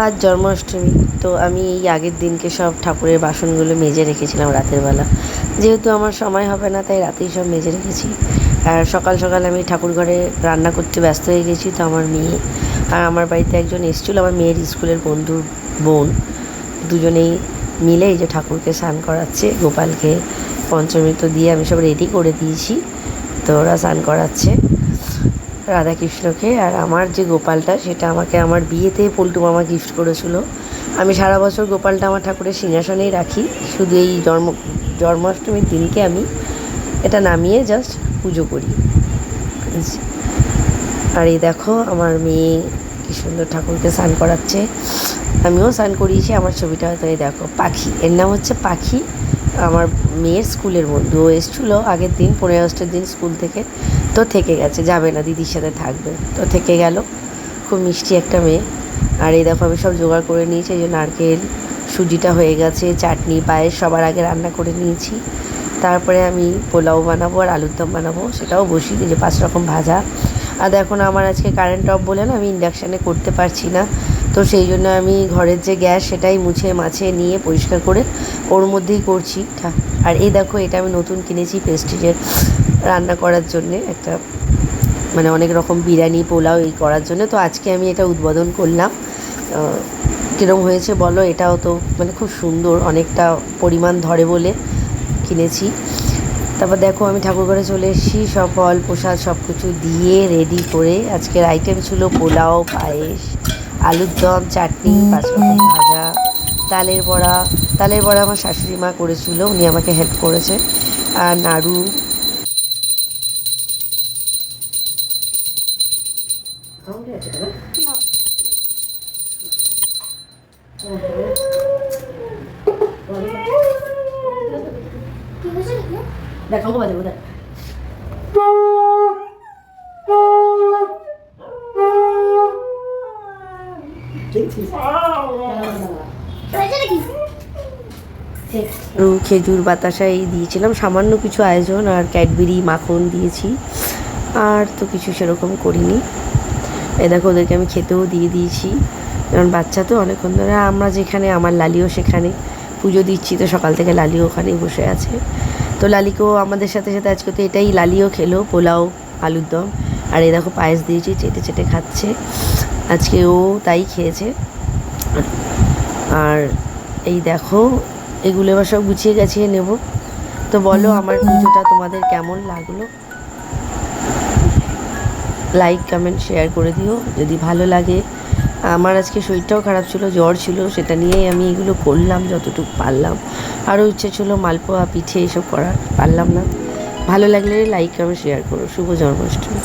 আজ জন্মাষ্টমী, তো আমি এই আগের দিনকে সব ঠাকুরের বাসনগুলো মেজে রেখেছিলাম রাতের বেলা। যেহেতু আমার সময় হবে না, তাই রাতেই সব মেজে রেখেছি। আর সকাল সকাল আমি ঠাকুর ঘরে রান্না করতে ব্যস্ত হয়ে গেছি, তো আমার মেয়ে, আর আমার বাড়িতে একজন এসেছিল, আমার মেয়ের স্কুলের বন্ধুর বোন। দুজনেই মিলে এই যে ঠাকুরকে স্নান করাচ্ছে, গোপালকে পঞ্চমৃত দিয়ে আমি সব রেডি করে দিয়েছি, তো ওরা স্নান করাচ্ছে। রাধাকৃষ্ণকে আর আমার যে গোপালটা, সেটা আমাকে আমার বিয়েতে পল্টু মামা গিফট করেছিল। আমি সারা বছর গোপালটা আমার ঠাকুরের সিংহাসনেই রাখি। শুধু এই জন্ম, জন্মাষ্টমীর দিনকে আমি এটা নামিয়ে জাস্ট পুজো করি। আর এই দেখো, আমার মেয়ে কি সুন্দর ঠাকুরকে স্নান করাচ্ছে। আমিও স্নান করিয়েছি, আমার ছবিটা হয়তো এই দেখো, পাখি। এর নাম হচ্ছে পাখি। আমার মেয়ের স্কুলের বন্ধু। এসেছিল আগের দিন পনেরো আগস্টের দিন স্কুল থেকে। তো থেকে গেছে, যাবে না, দিদির সাথে থাকবে। তো থেকে গেল, খুব মিষ্টি একটা মেয়ে। আর এই দেখো আমি সব জোগাড় করে নিয়েছি, এই যে নারকেল, সুজিটা হয়ে গেছে, চাটনি, পায়েস সবার আগে রান্না করে নিয়েছি। তারপরে আমি পোলাও বানাবো আর আলুর দম বানাবো, সেটাও দিই যে পাঁচ রকম ভাজা। আর এখন আমার আজকে কারেন্ট অফ বলে না আমি ইন্ডাকশানে করতে পারছি না। তো সেই জন্য আমি ঘরের যে গ্যাস, সেটাই মুছে মাছে নিয়ে পরিষ্কার করে ওর মধ্যেই করছি। আর এই দেখো, এটা আমি নতুন কিনেছি প্রেস্টিজের রান্না করার জন্যে একটা মানে অনেক রকম বিরিয়ানি, পোলাও এই করার জন্য। তো আজকে আমি এটা উদ্বোধন করলাম। কীরকম হয়েছে বলো? এটাও তো মানে খুব সুন্দর, অনেকটা পরিমাণ ধরে বলে কিনেছি। তারপর দেখো, আমি ঠাকুর ঘরে চলে এসেছি। সব ফল, প্রসাদ সব কিছু দিয়ে রেডি করে আজকের আইটেম ছিল পোলাও, পায়েস, আলুর দম, চাটনি পাঁচ ভাজা, তালের বড়া। তালের বড়া আমার শাশুড়ি মা করেছিল, উনি আমাকে হেল্প করেছে। আর নাড়ু দেখ অঙ্ক বাজাবো দেখ খেজুর বাতাসা এই দিয়েছিলাম। সামান্য কিছু আয়োজন আর ক্যাডবেরি মাখন দিয়েছি। আর তো কিছু সেরকম করিনি। এ দেখো ওদেরকে আমি খেতেও দিয়ে দিয়েছি। কারণ বাচ্চা তো অনেকক্ষণ ধরে, আমরা যেখানে, আমার লালিও সেখানে। পুজো দিচ্ছি তো সকাল থেকে লালিও ওখানেই বসে আছে। তো লালিকেও আমাদের সাথে সাথে আজকে তো এটাই, লালিও খেলো পোলাও, আলুর দম। আর এ দেখো পায়েস দিয়েছি, চেটে চেটে খাচ্ছে। আজকে ও তাই খেয়েছে। আর এই দেখো, এগুলো এবার সব গুছিয়ে গাছিয়ে নেব। তো বলো আমার পুজোটা তোমাদের কেমন লাগল? লাইক কমেন্ট শেয়ার করে দিও। যদি ভালো লাগে। আমার আজকে শরীরটাও খারাপ ছিল, জ্বর ছিল, সেটা নিয়েই আমি এগুলো করলাম, যতটুকু পারলাম। আরও ইচ্ছে ছিল মালপোয়া, পিঠে এসব করার, পারলাম না। ভালো লাগলে লাইক কমেন্ট শেয়ার করো। শুভ জন্মাষ্টমী।